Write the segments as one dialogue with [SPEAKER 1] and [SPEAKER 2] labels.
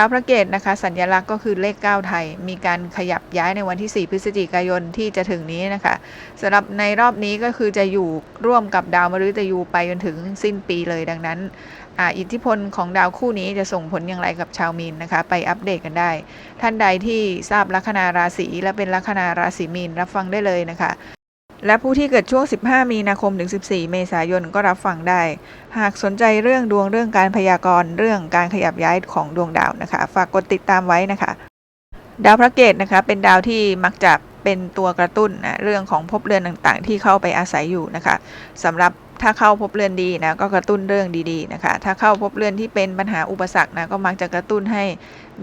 [SPEAKER 1] ดาวพระเกตนะคะสัญลักษณ์ก็คือเลข 9 ไทย มีการขยับย้ายในวันที่ 4 พฤศจิกายนที่จะถึงนี้นะคะสำหรับในรอบนี้ก็คือจะอยู่ร่วมกับดาวมฤตยูไปจนถึงสิ้นปีเลยดังนั้นอิทธิพลของดาวคู่นี้จะส่งผลอย่างไรกับชาวมีนนะคะ ไปอัปเดตกันได้ ท่านใดที่ทราบลัคนาราศีและเป็นลัคนาราศีมีนรับฟังได้เลยนะคะ และผู้ที่เกิดช่วง 15 มีนาคม ถึง 14 เมษายนก็รับฟังได้ หากสนใจเรื่องดวงเรื่องการพยากรณ์เรื่องการขยับย้ายของดวงดาวนะคะ ฝากกดติดตามไว้นะคะ ดาวพระเกตนะคะ เป็นดาวที่มักจะเป็นตัวกระตุ้นนะเรื่องของภพเรือนต่างๆ ที่เข้าไปอาศัยอยู่นะคะสำหรับ ถ้าเข้าภพเรือนดีนะก็กระตุ้นเรื่องดีๆนะคะ ถ้าเข้าภพเรือนที่เป็นปัญหาอุปสรรคนะก็มักจะกระตุ้นให้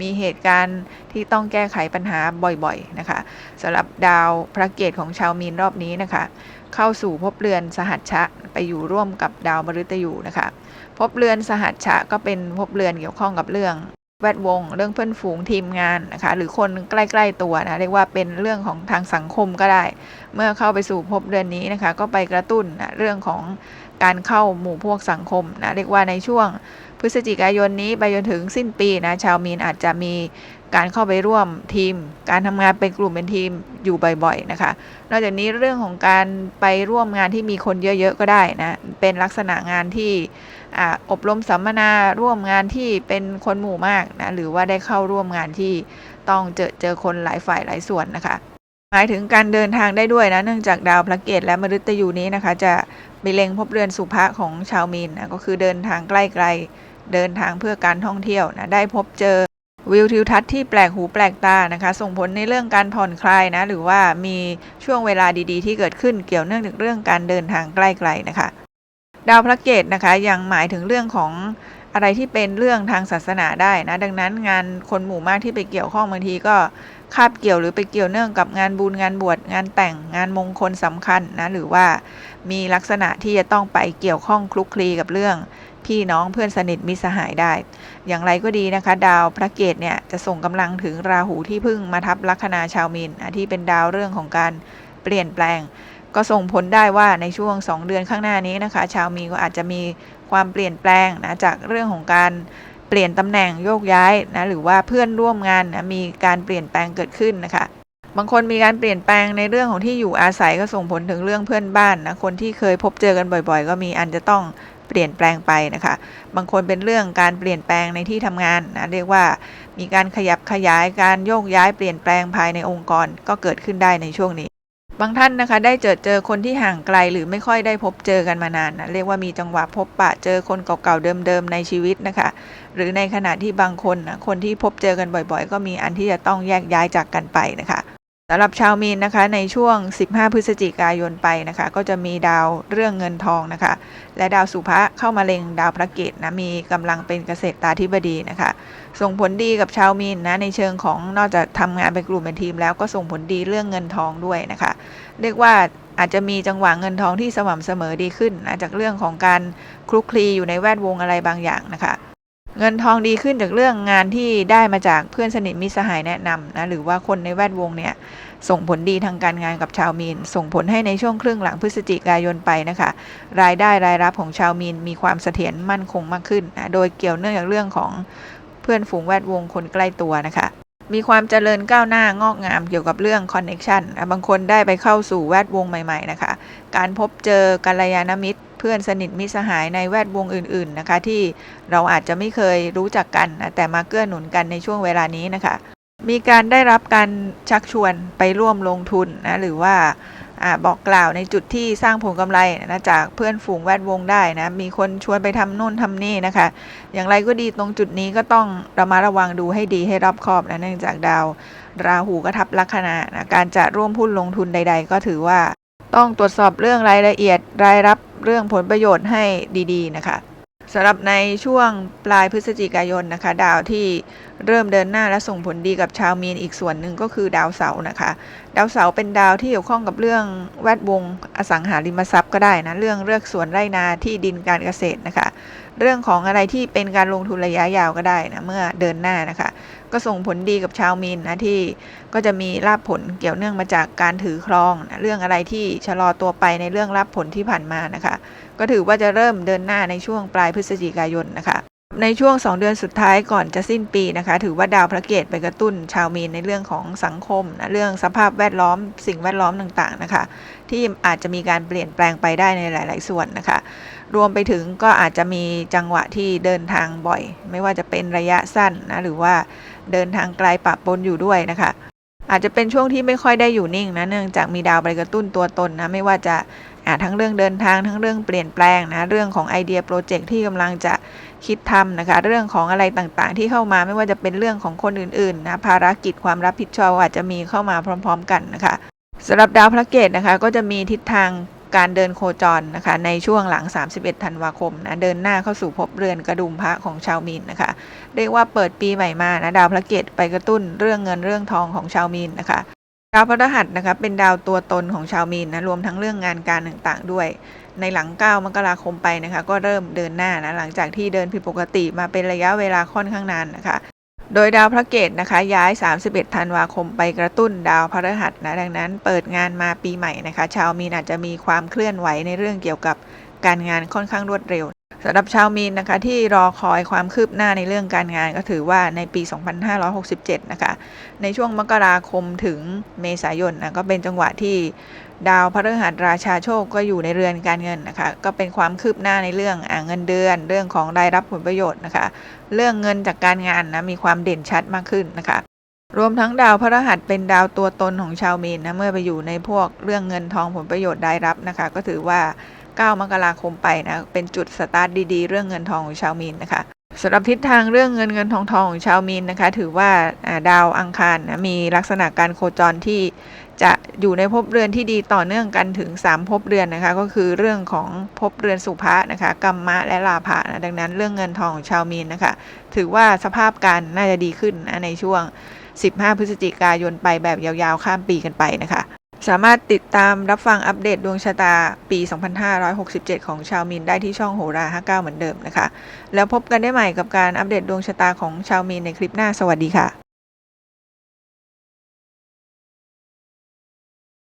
[SPEAKER 1] มีเหตุการณ์ที่ต้องแก้ไขปัญหาบ่อยๆนะคะสำหรับดาวพระเกตของชาวมีนรอบนี้นะคะ เข้าสู่ภพเรือนสหัชชะไปอยู่ร่วมกับดาวมฤตยูนะคะภพเรือนสหัชชะก็เป็นภพเรือนเกี่ยวข้องกับเรื่อง แวดวง เรื่องเพื่อนฝูงทีมงานนะคะหรือคนใกล้ ๆตัวนะเรียกว่าเป็นเรื่องของทางสังคมก็ได้ เมื่อเข้าไปสู่ภพเรือนนี้นะคะก็ไปกระตุ้นนะเรื่องของการเข้าหมู่พวกสังคมนะเรียกว่าในช่วงพฤศจิกายนนี้ไปจนถึงสิ้นปีนะชาวมีนอาจจะมีการเข้าไปร่วมทีม การทำงานเป็นกลุ่มเป็นทีมอยู่บ่อยๆนะคะ นอกจากนี้เรื่องของการไปร่วมงานที่มีคนเยอะๆก็ได้นะเป็นลักษณะงานที่ ออบรมสัมมนาร่วมงานที่เป็นคนหมู่มากนะหรือว่าได้เข้าร่วมงานที่ต้องเจอเจอคนหลายฝ่ายหลายส่วนนะคะ หมายถึงการเดินทางได้ด้วยนะเนื่องจากดาวพระเกตและมฤตยูนี้นะคะ จะมีเล็งพบเรือนสุภะของชาวมีนนะก็คือเดินทางใกล้ๆเดินทางเพื่อการท่องเที่ยวนะได้พบเจอวิวทิวทัศน์ที่แปลกหูแปลกตานะคะ ส่งผลในเรื่องการผ่อนคลายนะ หรือว่ามีช่วงเวลาดีๆ ที่เกิดขึ้นเกี่ยวเนื่องจากเรื่องการเดินทางใกล้ๆนะคะ ดาวพระเกตนะคะยังหมายถึงเรื่องของอะไรที่เป็นเรื่องทางศาสนาได้นะดังนั้นงานคนหมู่มากที่ไปเกี่ยวข้องบางทีก็คาบเกี่ยวหรือไปเกี่ยวเนื่องกับงานบุญงานบวชงานแต่งงานมงคลสำคัญนะหรือว่ามีลักษณะที่จะต้องไปเกี่ยวข้องคลุกคลีกับเรื่องพี่น้องเพื่อนสนิทมิสหายได้ อย่างไรก็ดีนะคะ ดาวพระเกตเนี่ยจะส่งกำลังถึงราหูที่พิ่งมาทับลัคนาชาวมีนที่เป็นดาวเรื่องของการเปลี่ยนแปลง ก็ส่งผลได้ว่าในช่วง 2 เดือนข้างหน้านี้นะคะ ชาวมีก็อาจจะมีความเปลี่ยนแปลงนะจากเรื่องของการเปลี่ยนตำแหน่งโยกย้ายนะหรือว่าเพื่อนร่วมงานนะมีการเปลี่ยนแปลงเกิดขึ้นนะคะ บางคนมีการเปลี่ยนแปลงในเรื่องของที่อยู่อาศัยก็ส่งผลถึงเรื่องเพื่อนบ้านนะคนที่เคยพบเจอกันบ่อย ๆ ก็มีอันจะต้องเปลี่ยนแปลงไปนะคะ บางคนเป็นเรื่องการเปลี่ยนแปลงในที่ทำงานนะเรียกว่ามีการขยับขยายการโยกย้ายเปลี่ยนแปลงภายในองค์กรก็เกิดขึ้นได้ในช่วงนี้ บางท่านนะคะได้เจอเจอคนที่ห่างไกลหรือไม่ค่อยได้พบเจอกันมานานนะเรียกว่ามีจังหวะพบปะเจอคนเก่าๆเดิมๆในชีวิตนะคะ หรือในขณะที่บางคนนะคนที่พบเจอกันบ่อยๆ ก็มีอันที่จะต้องแยกย้ายจากกันไปนะคะ สำหรับชาวมีนนะคะในช่วง 15 พฤศจิกายนไปนะคะ ก็จะมีดาวเรื่องเงินทองนะคะ และดาวสุภะเข้ามาเล็งดาวพระเกตนะมีกำลังเป็นเกษตรตาธิบดีนะคะ ส่งผลดีกับชาวมีนนะในเชิงของนอกจากทำงานเป็นกลุ่มเป็นทีมแล้วก็ส่งผลดีเรื่องเงินทองด้วยนะคะ เรียกว่าอาจจะมีจังหวะเงินทองที่สม่ำเสมอดีขึ้นนะจากเรื่องของการคลุกคลีอยู่ในแวดวงอะไรบางอย่างนะคะ เงินทองดีขึ้นจากเรื่องงานที่ได้มาจากเพื่อนสนิทมิสหายแนะนำนะหรือว่าคนในแวดวงเนี่ยส่งผลดีทางการงานกับชาวมีน ส่งผลให้ในช่วงครึ่งหลังพฤศจิกายนไปนะคะ รายได้รายรับของชาวมีนมีความเสถียรมั่นคงมากขึ้นนะโดยเกี่ยวเนื่องจากเรื่องของเพื่อนฝูงแวดวงคนใกล้ตัวนะคะมีความเจริญก้าวหน้างอกงามเกี่ยวกับเรื่องคอนเน็ชันบางคนได้ไปเข้าสู่แวดวงใหม่ ๆ นะคะ การพบเจอกัลยาณมิตร เพื่อนสนิทมิสหายในแวดวงอื่น ๆนะคะ ที่เราอาจจะไม่เคยรู้จักกันนะแต่มาเกื้อหนุนกันในช่วงเวลานี้นะคะ มีการได้รับการชักชวนไปร่วมลงทุนนะหรือว่าอบอกกล่าวในจุดที่สร้างผลกำไรนะจากเพื่อนฝูงแวดวงได้นะมีคนชวนไปทำนู่นทำนี่นะคะ อย่างไรก็ดีตรงจุดนี้ก็ต้องระมัดระวังดูให้ดีให้รอบคอบนะเนื่องจากดาวราหูก็ทับลัคนานะการจะร่วมหุ้นลงทุนใด ๆ ก็ถือว่า ต้องตรวจสอบเรื่องรายละเอียดรายรับเรื่องผลประโยชน์ให้ดีๆนะคะสำหรับในช่วงปลายพฤศจิกายนนะคะ ดาวที่เริ่มเดินหน้าและส่งผลดีกับชาวมีนอีกส่วนหนึ่งก็คือดาวเสาร์นะคะ ดาวเสาร์เป็นดาวที่เกี่ยวข้องกับเรื่องแวดวงอสังหาริมทรัพย์ก็ได้นะ เรื่องเลือกสวนไร่นาที่ดินการเกษตรนะคะ เรื่องของอะไรที่เป็นการลงทุนระยะยาวก็ได้นะเมื่อเดินหน้านะคะ ก็ส่งผลดีกับชาวมีนนะที่ก็จะมีลาบผลเกี่ยวเนื่องมาจากการถือครองนะเรื่องอะไรที่ชะลอตัวไปในเรื่องลาบผลที่ผ่านมานะคะ ก็ถือว่าจะเริ่มเดินหน้าในช่วงปลายพฤศจิกายนนะคะในช่วง 2 เดือนสุดท้ายก่อนจะสิ้นปีนะคะ ถือว่าดาวพระเกตไปกระตุ้นชาวมีนในเรื่องของสังคมนะเรื่องสภาพแวดล้อมสิ่งแวดล้อมต่างๆนะคะ ที่อาจจะมีการเปลี่ยนแปลงไปได้ในหลาย ๆ ส่วนนะคะ รวมไปถึงก็อาจจะมีจังหวะที่เดินทางบ่อย ไม่ว่าจะเป็นระยะสั้นนะหรือว่าเดินทางไกลปะปนอยู่ด้วยนะคะ อาจจะเป็นช่วงที่ไม่ค่อยได้อยู่นิ่งนะเนื่องจากมีดาวไปกระตุ้นตัวตนนะไม่ว่าจะาทั้งเรื่องเดินทางทั้งเรื่องเปลี่ยนแปลงนะเรื่องของไอเดียโปรเจกต์ที่กำลังจะคิดทำนะคะ เรื่องของอะไรต่างๆ ที่เข้ามาไม่ว่าจะเป็นเรื่องของคนอื่นๆนะภารกิจความรับผิดชอบอาจจะมีเข้ามาพร้อม ๆ กันนะคะสำหรับดาวพระเกตนะคะ ก็จะมีทิศทาง การเดินโคจรนะคะ ในช่วงหลัง 31 ธันวาคมนะ เดินหน้าเข้าสู่ภพเรือนกระดุมพระของชาวมีนนะคะ เรียกว่าเปิดปีใหม่มานะ ดาวพระเกตไปกระตุ้นเรื่องเงินเรื่องทองของชาวมีนนะคะ ดาวพฤหัสนะคะ เป็นดาวตัวตนของชาวมีนนะ รวมทั้งเรื่องงานการต่างๆด้วย ในหลัง 9 มกราคมไปนะคะ ก็เริ่มเดินหน้านะ หลังจากที่เดินผิดปกติมาเป็นระยะเวลาค่อนข้างนานนะคะ โดยดาวพระเกตนะคะ ย้าย 31 ธันวาคมไปกระตุ้นดาวพฤหัสนะดังนั้นเปิดงานมาปีใหม่นะคะ ชาวมีนอาจจะมีความเคลื่อนไหวในเรื่องเกี่ยวกับการงานค่อนข้างรวดเร็วสำหรับชาวมีนนะคะที่รอคอยความคืบหน้าในเรื่องการงานก็ถือว่าในปี 2567 นะคะ ในช่วงมกราคมถึงเมษายนนะก็เป็นจังหวะที่ ดาวพฤหัสราชาโชคก็อยู่ในเรือนการเงินนะคะ ก็เป็นความคืบหน้าในเรื่องอเงินเดือน เรื่องของรายรับผลประโยชน์นะคะ เรื่องเงินจากการงานนะมีความเด่นชัดมากขึ้นนะคะ รวมทั้งดาวพฤหัสเป็นดาวตัวตนของชาวมีนนะเมื่อไปอยู่ในพวกเรื่องเงินทองผลประโยชน์รายรับนะคะ ก็ถือว่า 9 มกราคมไปนะเป็นจุดสตาร์ทดีๆ เรื่องเงินทองของชาวมีนนะคะสำหรับทิศทางเรื่องเงินเงินทองทองของชาวมีนนะคะ ถือว่าอ่าดาวอังคารนะมีลักษณะการโคจรที่ จะอยู่ในภพเรือนที่ดีต่อเนื่องกันถึง 3ภพเรือนนะคะ ก็คือเรื่องของภพเรือนสุภะนะคะกัมมะและลาภะนะดังนั้นเรื่องเงินทองของชาวมีนนะคะ ถือว่าสภาพการน่าจะดีขึ้นนะในช่วง 15 พฤศจิกายนไปแบบยาวๆ ข้ามปีกันไปนะคะ สามารถติดตามรับฟังอัปเดตดวงชะตาปี 2567 ของชาวมินได้ที่ช่องโหรา 59 เหมือนเดิมนะคะ แล้วพบกันได้ใหม่กับการอัปเดตดวงชะตาของชาวมินในคลิปหน้าสวัสดีค่ะ